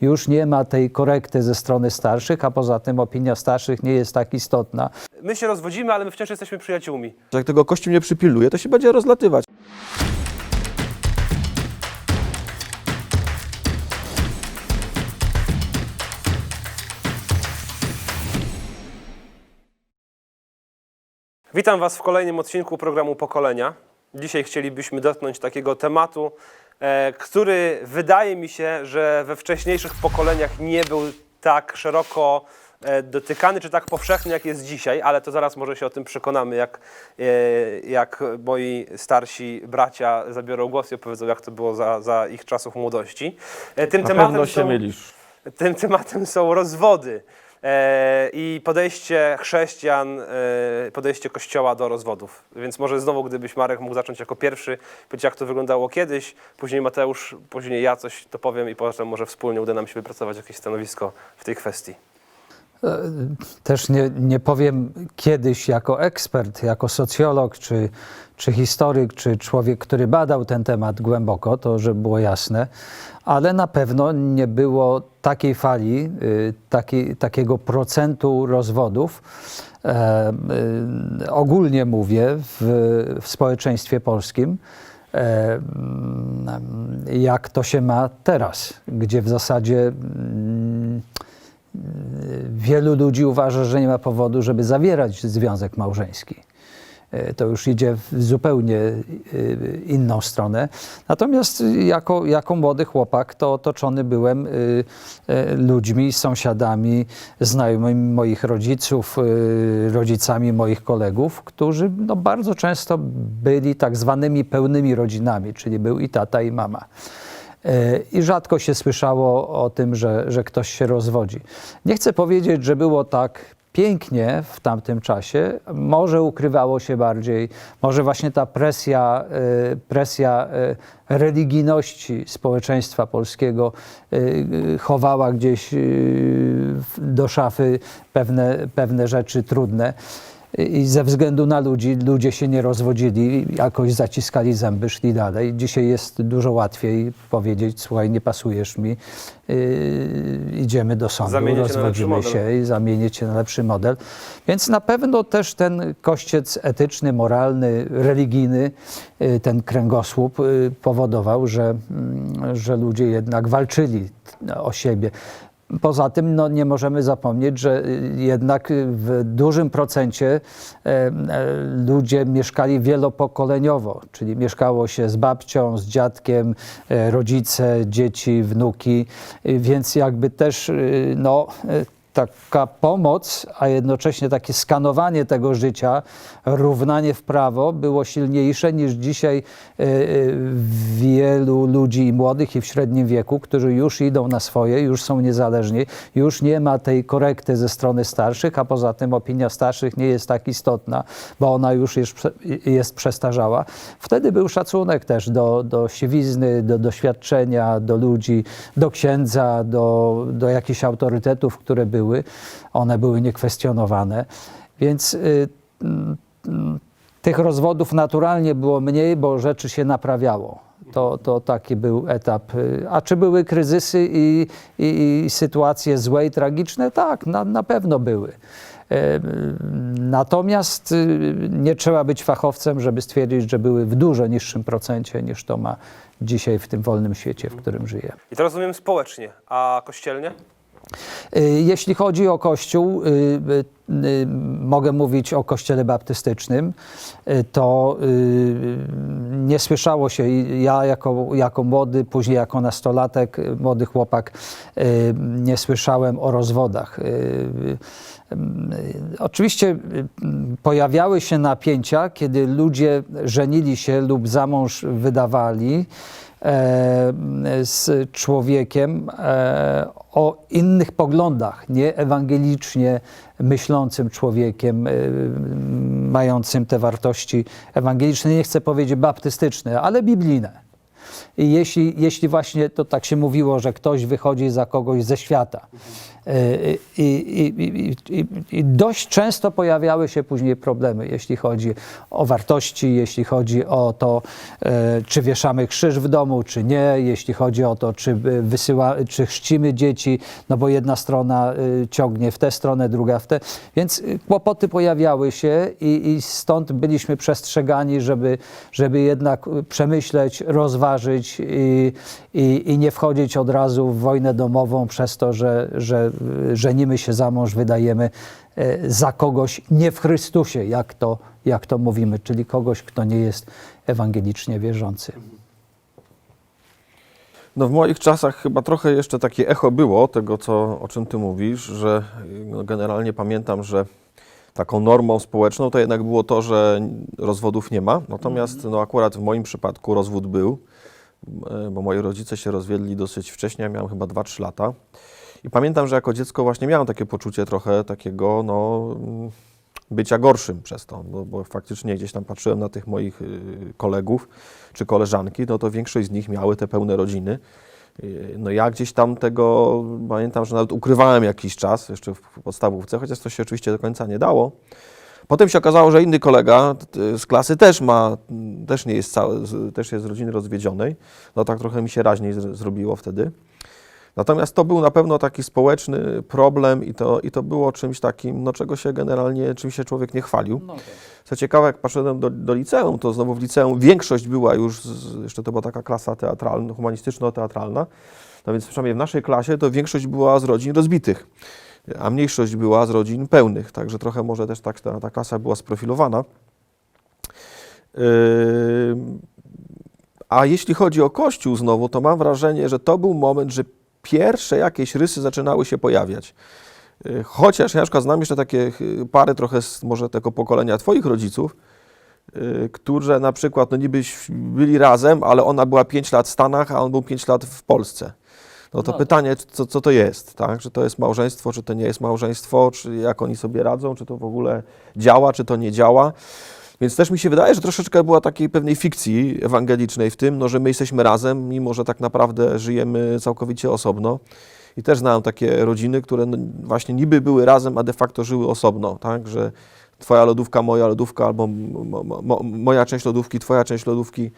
Już nie ma tej korekty ze strony starszych, a poza tym opinia starszych nie jest tak istotna. My się rozwodzimy, ale my wciąż jesteśmy przyjaciółmi. Jak tego Kościół nie przypilnuje, to się będzie rozlatywać. Witam Was w kolejnym odcinku programu Pokolenia. Dzisiaj chcielibyśmy dotknąć takiego tematu, który wydaje mi się, że we wcześniejszych pokoleniach nie był tak szeroko e, dotykany, czy tak powszechny, jak jest dzisiaj, ale to zaraz może się o tym przekonamy, jak, e, jak moi starsi bracia zabiorą głos i opowiedzą, jak to było za, za ich czasów młodości. E, Tym Na tematem pewno się są- mylisz. tym tematem są rozwody e, i podejście chrześcijan, e, podejście Kościoła do rozwodów. Więc może znowu, gdybyś Marek mógł zacząć jako pierwszy, powiedzieć jak to wyglądało kiedyś, później Mateusz, później ja coś to powiem i potem może wspólnie uda nam się wypracować jakieś stanowisko w tej kwestii. Też nie, nie powiem kiedyś jako ekspert, jako socjolog, czy, czy historyk, czy człowiek, który badał ten temat głęboko, to żeby było jasne, ale na pewno nie było takiej fali, y, taki, takiego procentu rozwodów, e, y, ogólnie mówię, w, w społeczeństwie polskim, e, mm, jak to się ma teraz, gdzie w zasadzie mm, Wielu ludzi uważa, że nie ma powodu, żeby zawierać związek małżeński. E, To już idzie w zupełnie e, inną stronę. Natomiast jako, jako młody chłopak to otoczony byłem e, ludźmi, sąsiadami, znajomymi moich rodziców, rodzicami moich kolegów, którzy no, bardzo często byli tak zwanymi pełnymi rodzinami, czyli był i tata, i mama. I rzadko się słyszało o tym, że, że ktoś się rozwodzi. Nie chcę powiedzieć, że było tak pięknie w tamtym czasie. Może ukrywało się bardziej, może właśnie ta presja, e, presja e, religijności społeczeństwa polskiego e, chowała gdzieś do szafy pewne, pewne rzeczy trudne. I ze względu na ludzi, ludzie się nie rozwodzili, jakoś zaciskali zęby, szli dalej. Dzisiaj jest dużo łatwiej powiedzieć, słuchaj, nie pasujesz mi, yy, idziemy do sądu, Zamienię rozwodzimy się i zamienię cię na lepszy model. Więc na pewno też ten kościec etyczny, moralny, religijny, yy, ten kręgosłup yy, powodował, że, mm, że ludzie jednak walczyli o siebie. Poza tym no, nie możemy zapomnieć, że y, jednak y, w dużym procencie e, e, ludzie mieszkali wielopokoleniowo, czyli mieszkało się z babcią, z dziadkiem, e, rodzice, dzieci, wnuki, y, więc jakby też no, taka pomoc, a jednocześnie takie skanowanie tego życia, równanie w prawo było silniejsze niż dzisiaj e, e, wielu ludzi młodych i w średnim wieku, którzy już idą na swoje, już są niezależni, już nie ma tej korekty ze strony starszych, a poza tym opinia starszych nie jest tak istotna, bo ona już jest, jest przestarzała. Wtedy był szacunek też do, do siwizny, do doświadczenia, do ludzi, do księdza, do, do jakichś autorytetów, które były. One były niekwestionowane. Więc y, mm, mm, tych rozwodów naturalnie było mniej, bo rzeczy się naprawiało. To, to taki był etap. Y, A czy były kryzysy i, i, i sytuacje złe i tragiczne? Tak, na, na pewno były. E, Natomiast y, nie trzeba być fachowcem, żeby stwierdzić, że były w dużo niższym procencie niż to ma dzisiaj w tym wolnym świecie, w którym żyje. I to rozumiem społecznie, a kościelnie? Y, Jeśli chodzi o Kościół, y, y, mogę mówić o Kościele Baptystycznym, to nie słyszało się, ja jako, jako młody, później jako nastolatek, młody chłopak, nie słyszałem o rozwodach. Oczywiście pojawiały się napięcia, kiedy ludzie żenili się lub za mąż wydawali e, z człowiekiem e, o innych poglądach, nie ewangelicznie myślącym człowiekiem, e, mającym te wartości ewangeliczne, nie chcę powiedzieć baptystyczne, ale biblijne. Jeśli, jeśli właśnie to tak się mówiło, że ktoś wychodzi za kogoś ze świata. Y, I, i, i, i, I dość często pojawiały się później problemy, jeśli chodzi o wartości, jeśli chodzi o to, e, czy wieszamy krzyż w domu, czy nie, jeśli chodzi o to, czy y, wysyła, czy chrzcimy dzieci, no bo jedna strona y, ciągnie w tę stronę, druga w tę. Więc y, kłopoty pojawiały się i, i stąd byliśmy przestrzegani, żeby, żeby jednak y, przemyśleć, rozważyć i, i, i nie wchodzić od razu w wojnę domową przez to, że, że żenimy się za mąż, wydajemy e, za kogoś nie w Chrystusie, jak to, jak to mówimy, czyli kogoś, kto nie jest ewangelicznie wierzący. No w moich czasach chyba trochę jeszcze takie echo było tego, co, o czym ty mówisz, że no, generalnie pamiętam, że taką normą społeczną to jednak było to, że rozwodów nie ma. Natomiast no, akurat w moim przypadku rozwód był, bo moi rodzice się rozwiedli dosyć wcześnie, ja miałem chyba 2-3 lata. I pamiętam, że jako dziecko właśnie miałem takie poczucie trochę takiego, no, mm, bycia gorszym przez to, bo, bo faktycznie gdzieś tam patrzyłem na tych moich y, kolegów czy koleżanki, no to większość z nich miały te pełne rodziny. Y, No ja gdzieś tam tego, pamiętam, że nawet ukrywałem jakiś czas, jeszcze w podstawówce, chociaż to się oczywiście do końca nie dało. Potem się okazało, że inny kolega z klasy też ma, też nie jest cały, też jest z rodziny rozwiedzionej. No tak trochę mi się raźniej z- zrobiło wtedy. Natomiast to był na pewno taki społeczny problem i to, i to było czymś takim, no czego się generalnie, czym się człowiek nie chwalił. Co ciekawe, jak poszedłem do, do liceum, to znowu w liceum większość była już, z, jeszcze to była taka klasa teatralna, humanistyczno-teatralna, no więc przynajmniej w naszej klasie to większość była z rodzin rozbitych, a mniejszość była z rodzin pełnych, także trochę może też tak ta, ta klasa była sprofilowana. Yy, a jeśli chodzi o Kościół znowu, to mam wrażenie, że to był moment, że pierwsze jakieś rysy zaczynały się pojawiać. Y, Chociaż ja na przykład znam jeszcze takie y, pary trochę z może tego pokolenia Twoich rodziców, którzy na przykład no niby byli razem, ale ona była 5 lat w Stanach, a on był 5 lat w Polsce. No to No pytanie, co, co to jest, tak? Czy to jest małżeństwo, czy to nie jest małżeństwo, czy jak oni sobie radzą, czy to w ogóle działa, czy to nie działa. Więc też mi się wydaje, że troszeczkę była takiej pewnej fikcji ewangelicznej w tym, no, że my jesteśmy razem, mimo że tak naprawdę żyjemy całkowicie osobno. I też znałem takie rodziny, które no właśnie niby były razem, a de facto żyły osobno, tak? Że twoja lodówka, moja lodówka, albo mo, mo, moja część lodówki, twoja część lodówki.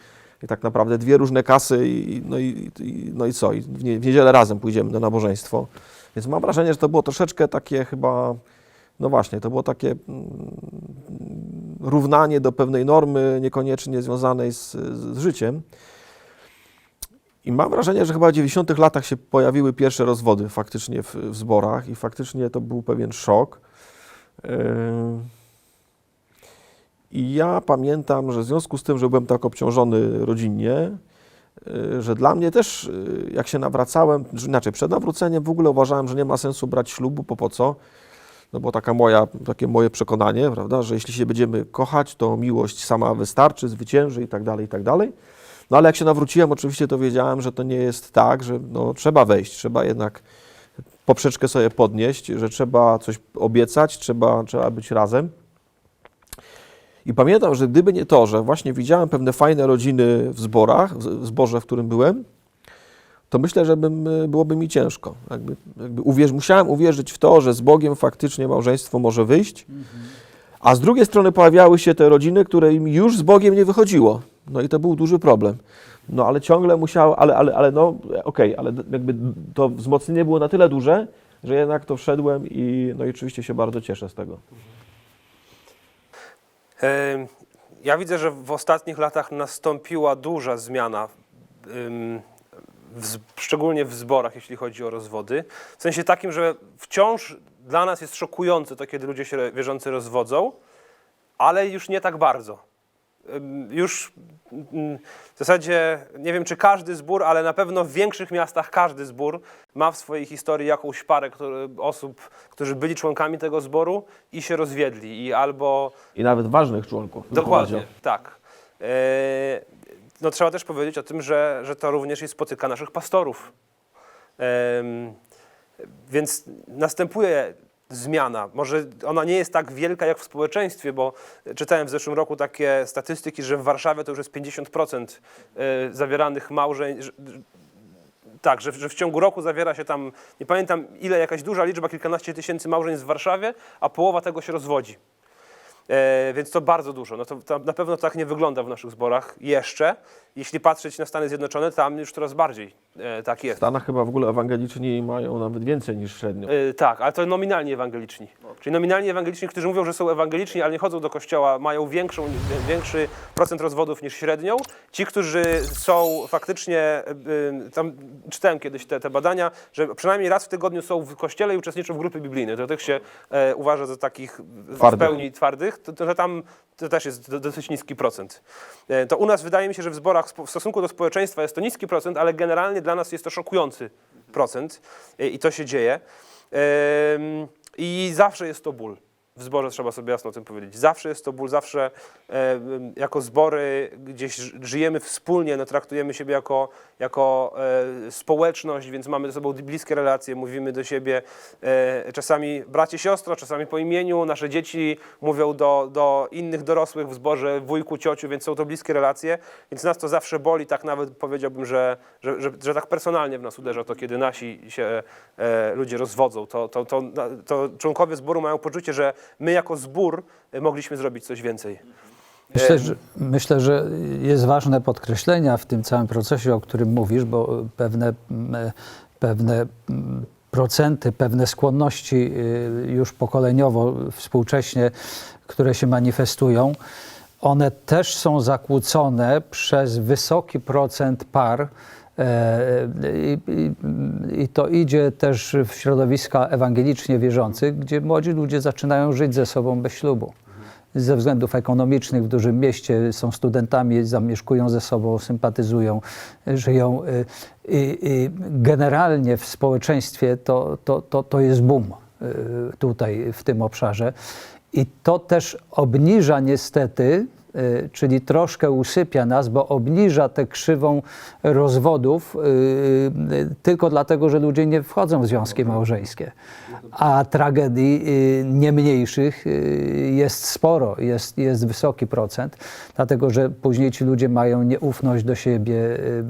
I tak naprawdę dwie różne kasy i, no, i, i, no i co? I w, nie, w niedzielę razem pójdziemy na nabożeństwo. Więc mam wrażenie, że to było troszeczkę takie chyba, no właśnie, to było takie mm, równanie do pewnej normy, niekoniecznie związanej z, z życiem. I mam wrażenie, że chyba w 90 latach się pojawiły pierwsze rozwody faktycznie w, w zborach i faktycznie to był pewien szok. Yy. I ja pamiętam, że w związku z tym, że byłem tak obciążony rodzinnie, yy, że dla mnie też, yy, jak się nawracałem, że inaczej, przed nawróceniem w ogóle uważałem, że nie ma sensu brać ślubu, bo po co? No bo taka moja, takie moje przekonanie, prawda, że jeśli się będziemy kochać, to miłość sama wystarczy, zwycięży i tak dalej, i tak dalej. No ale jak się nawróciłem, oczywiście to wiedziałem, że to nie jest tak, że no, trzeba wejść, trzeba jednak poprzeczkę sobie podnieść, że trzeba coś obiecać, trzeba, trzeba być razem. I pamiętam, że gdyby nie to, że właśnie widziałem pewne fajne rodziny w zborach, w zborze, w którym byłem, to myślę, że bym, y, byłoby mi ciężko. Jakby, jakby uwierz, musiałem uwierzyć w to, że z Bogiem faktycznie małżeństwo może wyjść, a z drugiej strony pojawiały się te rodziny, które im już z Bogiem nie wychodziło. No i to był duży problem. No ale ciągle musiały, ale, ale, ale no okej, ale jakby to wzmocnienie było na tyle duże, że jednak to wszedłem i no i oczywiście się bardzo cieszę z tego. Ja widzę, że w ostatnich latach nastąpiła duża zmiana, szczególnie w zborach, jeśli chodzi o rozwody. W sensie takim, że wciąż dla nas jest szokujące to, kiedy ludzie się wierzący rozwodzą, ale już nie tak bardzo. Już mm, w zasadzie nie wiem, czy każdy zbór, ale na pewno w większych miastach każdy zbór ma w swojej historii jakąś parę który, osób, którzy byli członkami tego zboru i się rozwiedli. I albo I nawet ważnych członków. Dokładnie, tak. E, No, trzeba też powiedzieć o tym, że, że to również jest spotyka naszych pastorów. Więc następuje zmiana. Może ona nie jest tak wielka jak w społeczeństwie, bo czytałem w zeszłym roku takie statystyki, że w Warszawie to już jest 50% y, zawieranych małżeń, że- tak, że, że w ciągu roku zawiera się tam, nie pamiętam ile, jakaś duża liczba, kilkanaście tysięcy małżeństw w Warszawie, a połowa tego się rozwodzi. E, więc to bardzo dużo. No to, to na pewno tak nie wygląda w naszych zborach jeszcze. Jeśli patrzeć na Stany Zjednoczone, tam już coraz bardziej e, tak W jest. Stanach chyba w ogóle ewangeliczni mają nawet więcej niż średnio. E, tak, ale to nominalnie ewangeliczni. Czyli nominalnie ewangeliczni, którzy mówią, że są ewangeliczni, ale nie chodzą do kościoła, mają większą, większy procent rozwodów niż średnią. Ci, którzy są faktycznie, tam czytałem kiedyś te, te badania, że przynajmniej raz w tygodniu są w kościele i uczestniczą w grupie biblijnej. To tych się uważa za takich w Twardych. pełni twardych, to, to, tam to też jest do, dosyć niski procent. E, To u nas wydaje mi się, że w zborach w stosunku do społeczeństwa jest to niski procent, ale generalnie dla nas jest to szokujący procent e, i to się dzieje. I zawsze jest to ból. W zborze trzeba sobie jasno o tym powiedzieć. Zawsze jest to ból, zawsze e, jako zbory gdzieś żyjemy wspólnie, no, traktujemy siebie jako, jako e, społeczność, więc mamy ze sobą bliskie relacje, mówimy do siebie e, czasami bracie, siostro, czasami po imieniu. Nasze dzieci mówią do, do innych dorosłych w zborze, wujku, ciociu, więc są to bliskie relacje. Więc nas to zawsze boli, tak nawet powiedziałbym, że, że, że, że tak personalnie w nas uderza to, kiedy nasi się e, ludzie rozwodzą. To, to, to, to członkowie zboru mają poczucie, że my jako zbór e, mogliśmy zrobić coś więcej. Myślę że, myślę, że jest ważne podkreślenia w tym całym procesie, o którym mówisz, bo pewne, mm, pewne mm, procenty, pewne skłonności już pokoleniowo, współcześnie, które się manifestują, one też są zakłócone przez wysoki procent par. E, I, i, to idzie też w środowiska ewangelicznie wierzących, gdzie młodzi ludzie zaczynają żyć ze sobą bez ślubu ze względów ekonomicznych w dużym mieście są studentami, zamieszkują ze sobą, sympatyzują, żyją. y, I, generalnie w społeczeństwie to, to, to, to jest boom y, tutaj w tym obszarze. I to też obniża niestety, czyli troszkę usypia nas, bo obniża tę krzywą rozwodów y, y, tylko dlatego, że ludzie nie wchodzą w związki małżeńskie. A tragedii y, nie mniejszych y, jest sporo, jest, jest wysoki procent, dlatego że później ci ludzie mają nieufność do siebie, y,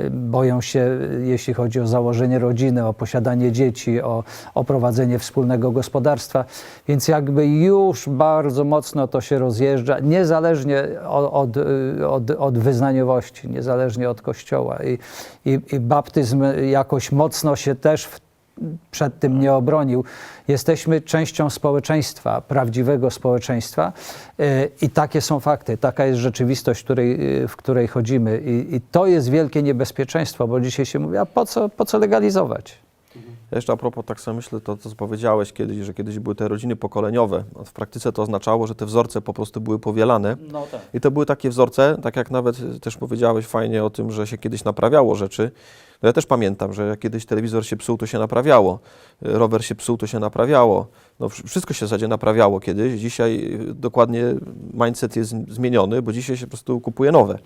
y, y, boją się, y, jeśli chodzi o założenie rodziny, o posiadanie dzieci, o, o prowadzenie wspólnego gospodarstwa. Więc jakby już bardzo mocno to się rozjeżdża, niezależnie od, od, y, od, od wyznaniowości, niezależnie od kościoła. I, i, I baptyzm jakoś mocno się też w przed tym nie obronił. Jesteśmy częścią społeczeństwa, prawdziwego społeczeństwa y, i takie są fakty, taka jest rzeczywistość, której, y, w której chodzimy. I, I to jest wielkie niebezpieczeństwo, bo dzisiaj się mówi, a po co, po co legalizować? Ja Jeszcze a propos, tak sobie myślę, to co powiedziałeś kiedyś, że kiedyś były te rodziny pokoleniowe. W praktyce to oznaczało, że te wzorce po prostu były powielane. No tak. I to były takie wzorce, tak jak nawet też powiedziałeś fajnie o tym, że się kiedyś naprawiało rzeczy. No ja też pamiętam, że jak kiedyś telewizor się psuł, to się naprawiało. Rower się psuł, to się naprawiało. No, wsz- wszystko się w zasadzie naprawiało kiedyś. Dzisiaj dokładnie mindset jest zmieniony, bo dzisiaj się po prostu kupuje nowe.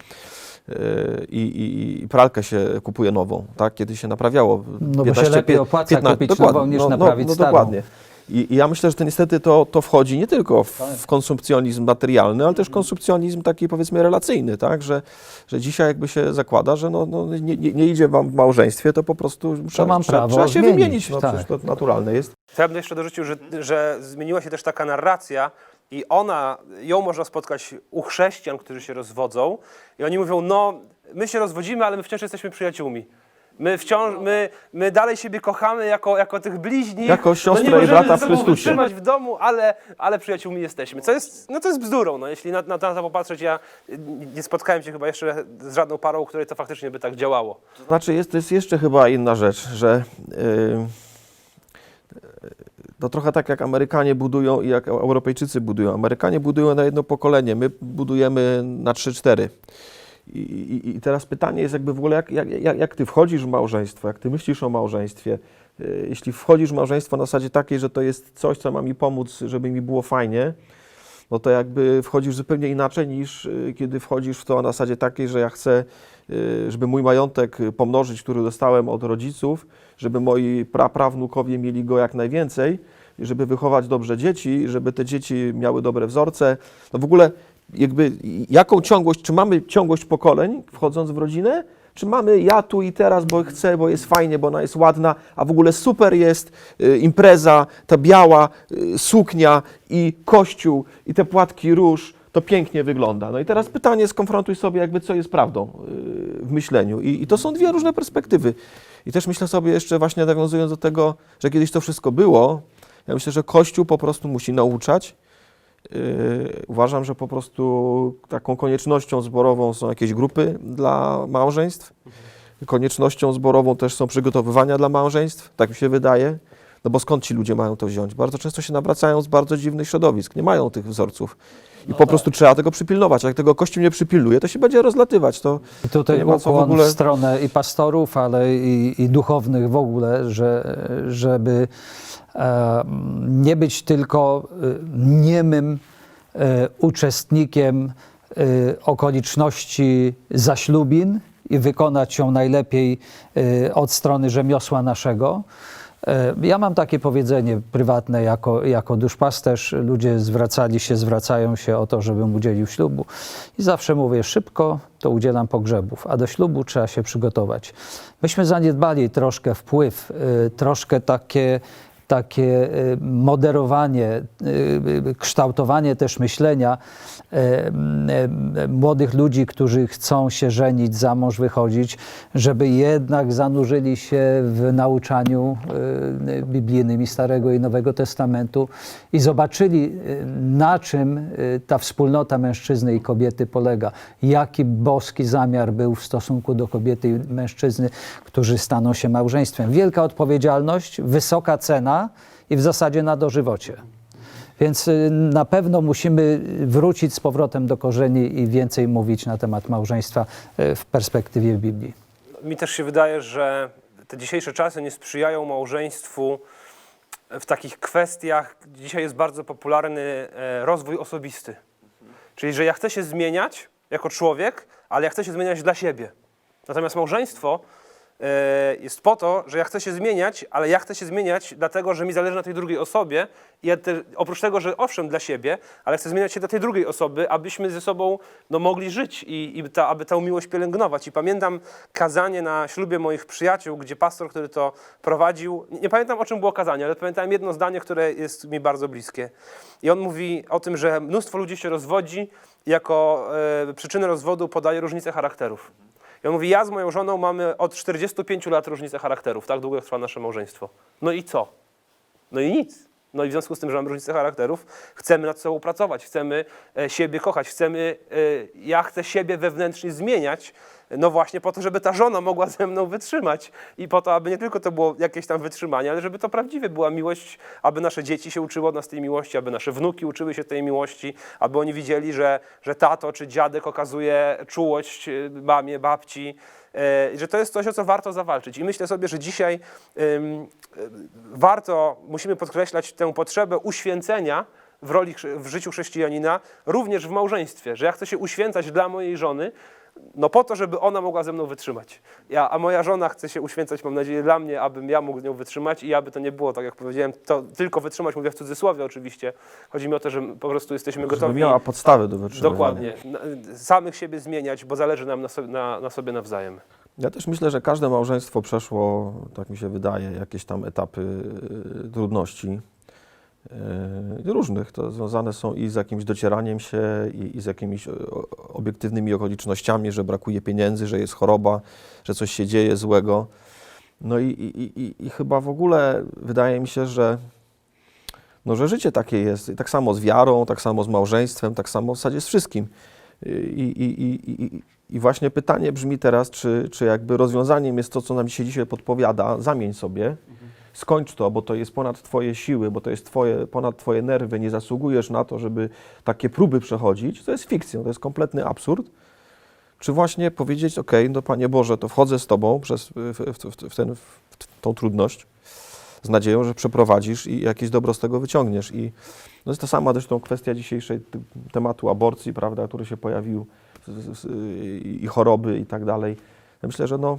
Y, I, i, I pralkę się kupuje nową, tak? Kiedyś się naprawiało. No bo się lepiej opłaca kupić nową, niż naprawić no, starą. Dokładnie. I, I ja myślę, że to niestety to, to wchodzi nie tylko w, Tak. w konsumpcjonizm materialny, ale też konsumpcjonizm taki powiedzmy relacyjny, tak? Że, że dzisiaj jakby się zakłada, że no, no nie, nie, nie idzie wam w małżeństwie, to po prostu trzeba, mam trzeba, trzeba się zmienić, wymienić. No tak. przecież to naturalne jest. To ja bym jeszcze dorzucił, że, że zmieniła się też taka narracja i ona, ją można spotkać u chrześcijan, którzy się rozwodzą i oni mówią, no my się rozwodzimy, ale my wciąż jesteśmy przyjaciółmi. My wciąż, my, my dalej siebie kochamy jako, jako tych bliźnich. Jako siostrę no i brata w Chrystusie. wytrzymać w domu, ale, ale przyjaciółmi jesteśmy. Co jest, no to jest bzdurą. No, jeśli na, na to popatrzeć, ja nie spotkałem się chyba jeszcze z żadną parą, której to faktycznie by tak działało. Znaczy jest, to jest jeszcze chyba inna rzecz, że yy, to trochę tak jak Amerykanie budują i jak Europejczycy budują. Amerykanie budują na jedno pokolenie, my budujemy na 3-4. I, i, I teraz pytanie jest jakby w ogóle, jak, jak, jak, jak ty wchodzisz w małżeństwo, jak ty myślisz o małżeństwie, yy, jeśli wchodzisz w małżeństwo na zasadzie takiej, że to jest coś, co ma mi pomóc, żeby mi było fajnie, no to jakby wchodzisz zupełnie inaczej niż y, kiedy wchodzisz w to na zasadzie takiej, że ja chcę, y, żeby mój majątek y, pomnożyć, który dostałem od rodziców, żeby moi praprawnukowie mieli go jak najwięcej, żeby wychować dobrze dzieci, żeby te dzieci miały dobre wzorce. No w ogóle jakby jaką ciągłość, czy mamy ciągłość pokoleń wchodząc w rodzinę, czy mamy ja tu i teraz, bo chcę, bo jest fajnie, bo ona jest ładna, a w ogóle super jest y, impreza, ta biała y, suknia i kościół i te płatki róż, to pięknie wygląda. No i teraz pytanie, skonfrontuj sobie jakby co jest prawdą y, w myśleniu. I, I to są dwie różne perspektywy. I też myślę sobie jeszcze właśnie nawiązując do tego, że kiedyś to wszystko było, ja myślę, że Kościół po prostu musi nauczać. Yy, uważam, że po prostu taką koniecznością zborową są jakieś grupy dla małżeństw. Koniecznością zborową też są przygotowywania dla małżeństw, tak mi się wydaje. No bo skąd ci ludzie mają to wziąć? Bardzo często się nawracają z bardzo dziwnych środowisk, nie mają tych wzorców. I po prostu trzeba tego przypilnować. Jak tego Kościół nie przypilnuje, to się będzie rozlatywać. To, I tutaj nie co w ogóle- w stronę i pastorów, ale i, i duchownych w ogóle, że, żeby e, nie być tylko e, niemym e, uczestnikiem e, okoliczności zaślubin i wykonać ją najlepiej od strony rzemiosła naszego. E, Ja mam takie powiedzenie prywatne jako, jako duszpasterz. Ludzie zwracali się, zwracają się o to, żebym udzielił ślubu. I zawsze mówię szybko, to udzielam pogrzebów, a do ślubu trzeba się przygotować. Myśmy zaniedbali troszkę wpływ, y, troszkę takie takie y, moderowanie, y, y, kształtowanie też myślenia młodych ludzi, którzy chcą się żenić, za mąż wychodzić, żeby jednak zanurzyli się w nauczaniu biblijnym i Starego i Nowego Testamentu i zobaczyli, na czym ta wspólnota mężczyzny i kobiety polega, jaki boski zamiar był w stosunku do kobiety i mężczyzny, którzy staną się małżeństwem. Wielka odpowiedzialność, wysoka cena i w zasadzie na dożywocie. Więc y, na pewno musimy wrócić z powrotem do korzeni i więcej mówić na temat małżeństwa y, w perspektywie Biblii. Mi też się wydaje, że te dzisiejsze czasy nie sprzyjają małżeństwu w takich kwestiach. Dzisiaj jest bardzo popularny e, rozwój osobisty. Czyli, że ja chcę się zmieniać jako człowiek, ale ja chcę się zmieniać dla siebie. Natomiast małżeństwo jest po to, że ja chcę się zmieniać, ale ja chcę się zmieniać dlatego, że mi zależy na tej drugiej osobie. I ja te, oprócz tego, że owszem dla siebie, ale chcę zmieniać się dla tej drugiej osoby, abyśmy ze sobą no, mogli żyć i, i ta, aby tę miłość pielęgnować. I pamiętam kazanie na ślubie moich przyjaciół, gdzie pastor, który to prowadził, nie, nie pamiętam o czym było kazanie, ale pamiętam jedno zdanie, które jest mi bardzo bliskie. I on mówi o tym, że mnóstwo ludzi się rozwodzi, jako e, przyczynę rozwodu podaje różnice charakterów. I on mówi, ja z moją żoną mamy od 45 lat różnicę charakterów, tak długo trwa nasze małżeństwo. No i co? No i nic. No i w związku z tym, że mamy różnicę charakterów, chcemy nad sobą pracować, chcemy e, siebie kochać, chcemy, e, ja chcę siebie wewnętrznie zmieniać, no właśnie po to, żeby ta żona mogła ze mną wytrzymać i po to, aby nie tylko to było jakieś tam wytrzymanie, ale żeby to prawdziwie była miłość, aby nasze dzieci się uczyły od nas tej miłości, aby nasze wnuki uczyły się tej miłości, aby oni widzieli, że, że tato czy dziadek okazuje czułość e, mamie, babci, e, że to jest coś, o co warto zawalczyć. I myślę sobie, że dzisiaj y, warto, musimy podkreślać tę potrzebę uświęcenia w roli w życiu chrześcijanina, również w małżeństwie, że ja chcę się uświęcać dla mojej żony, no po to, żeby ona mogła ze mną wytrzymać. Ja, a moja żona chce się uświęcać, mam nadzieję, dla mnie, abym ja mógł z nią wytrzymać i aby to nie było, tak jak powiedziałem, to tylko wytrzymać, mówię w cudzysłowie oczywiście. Chodzi mi o to, że po prostu jesteśmy żeby gotowi. miała podstawy do wytrzymywania. Dokładnie. Samych siebie zmieniać, bo zależy nam na sobie, na, na sobie nawzajem. Ja też myślę, że każde małżeństwo przeszło, tak mi się wydaje, jakieś tam etapy y, trudności. Y, różnych. To związane są i z jakimś docieraniem się, i, i z jakimiś o- obiektywnymi okolicznościami, że brakuje pieniędzy, że jest choroba, że coś się dzieje złego. No i, i, i- chyba w ogóle wydaje mi się, że, no, że życie takie jest. Tak samo z wiarą, tak samo z małżeństwem, tak samo w zasadzie z wszystkim. I, właśnie pytanie brzmi teraz, czy, czy jakby rozwiązaniem jest to, co nam się dzisiaj podpowiada, zamień sobie, skończ to, bo to jest ponad Twoje siły, bo to jest twoje, ponad Twoje nerwy, nie zasługujesz na to, żeby takie próby przechodzić, to jest fikcją, to jest kompletny absurd. Czy właśnie powiedzieć, ok, no Panie Boże, to wchodzę z Tobą przez, w, w, w, ten, w tą trudność, z nadzieją, że przeprowadzisz i jakieś dobro z tego wyciągniesz. I no jest to sama zresztą kwestia dzisiejszej tematu aborcji, prawda, który się pojawił i choroby i tak dalej. Myślę, że no,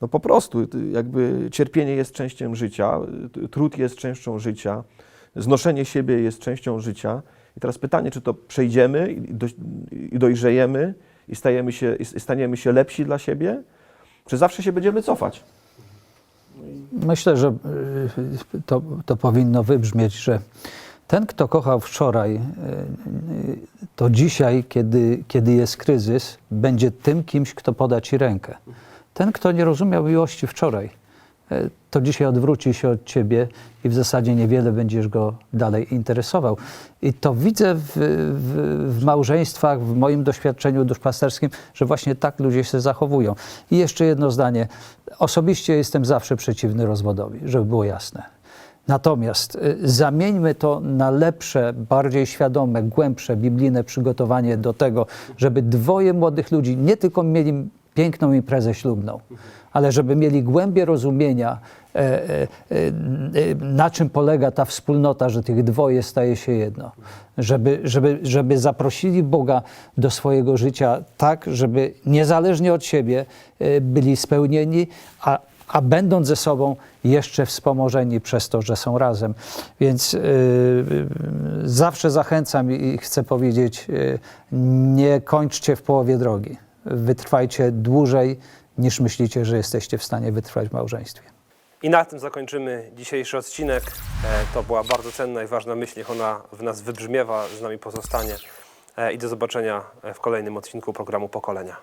no po prostu jakby cierpienie jest częścią życia, trud jest częścią życia, znoszenie siebie jest częścią życia. I teraz pytanie, czy to przejdziemy i dojrzejemy i stajemy się, i staniemy się lepsi dla siebie, czy zawsze się będziemy cofać? Myślę, że y, to, to powinno wybrzmieć, że ten, kto kochał wczoraj, y, y, to dzisiaj, kiedy, kiedy jest kryzys, będzie tym kimś, kto poda ci rękę. Ten, kto nie rozumiał miłości wczoraj, y, to dzisiaj odwróci się od ciebie i w zasadzie niewiele będziesz go dalej interesował. I to widzę w, w, w małżeństwach, w moim doświadczeniu duszpasterskim, że właśnie tak ludzie się zachowują. I jeszcze jedno zdanie. Osobiście jestem zawsze przeciwny rozwodowi, żeby było jasne. Natomiast y, zamieńmy to na lepsze, bardziej świadome, głębsze biblijne przygotowanie do tego, żeby dwoje młodych ludzi nie tylko mieli piękną imprezę ślubną, ale żeby mieli głębię rozumienia, e, e, e, na czym polega ta wspólnota, że tych dwoje staje się jedno. Żeby, żeby, żeby zaprosili Boga do swojego życia tak, żeby niezależnie od siebie byli spełnieni, a, a będąc ze sobą jeszcze wspomożeni przez to, że są razem. Więc zawsze zachęcam i chcę powiedzieć, nie kończcie w połowie drogi. Wytrwajcie dłużej niż myślicie, że jesteście w stanie wytrwać w małżeństwie. I na tym zakończymy dzisiejszy odcinek. E, To była bardzo cenna i ważna myśl, niech ona w nas wybrzmiewa, z nami pozostanie. E, I do zobaczenia w kolejnym odcinku programu Pokolenia.